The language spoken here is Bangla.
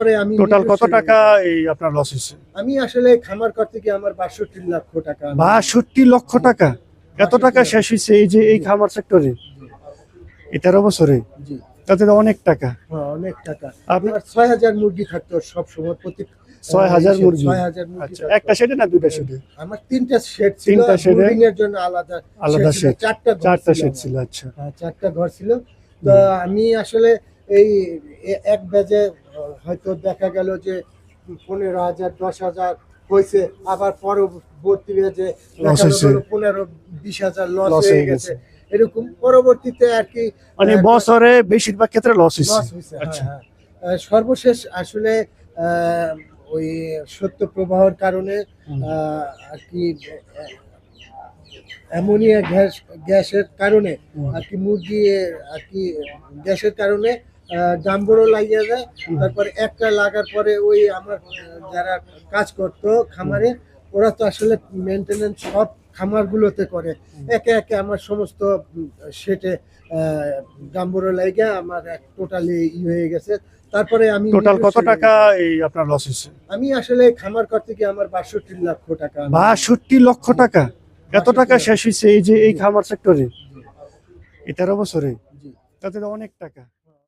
টোটাল কত টাকা এই আপনার লস হয়েছে? আমি আসলে খামার করতে গিয়ে আমার বাষট্টি লক্ষ টাকা বাষট্টি লক্ষ টাকা? এত টাকা শেষ হয়েছে এই যে এই খামার সেক্টরে এই বছরে? জি। তাতে অনেক টাকা। হ্যাঁ, অনেক টাকা। আপনার ছয় হাজার মুরগি থাকতো সব সময় প্রতি ছয় হাজার মুরগি? আচ্ছা। একটা শেডে না দুইটা শেডে আমার তিনটা শেড ছিল তিনটা shed এর জন্য আলাদা আলাদা শেড চারটা চারটা শেড ছিল আচ্ছা। হ্যাঁ, চারটা ঘর ছিল। তো আমি আসলে এই এক ব্যাজে হয়তো দেখা গেল যে পনেরো হাজার দশ হাজার হয়েছে আবার পরবর্তী হয়েছে। পনেরো বিশ হাজার লস হয়ে গেছে এরকম পরবর্তীতে আর কি মানে বছরে বেশিরভাগ ক্ষেত্রে লস হয়েছে হ্যাঁ, আচ্ছা হ্যাঁ। সর্বশেষ আসলে আহ, ওই সত্য প্রবাহের কারণে আহ, আর কি অ্যামোনিয়া গ্যাস গ্যাসের কারণে। আর কি মুরগি আর কি গ্যাসের কারণে ডাম্বরও লাগিয়ে যায় তারপরে একটা লাগার পরে ওই আমার যারা কাজ করতো খামারে ওরা তো আসলে মেনটেনেন্স সব খামারগুলোতে করে। একে একে আমার সমস্ত সেটে ডাম্বরও লাগিয়ে আমার টোটালি ই হয়ে গেছে। তারপরে আমি টোটাল কত টাকা এই আপনার লস হয়েছে? আমি আসলে খামার করতে গিয়ে আমার বাষট্টি লক্ষ টাকা। বাষট্টি লক্ষ টাকা? এত টাকা শেষ হয়েছে এই যে এই খামার সেক্টরে তেরো বছরে। তাতে অনেক টাকা।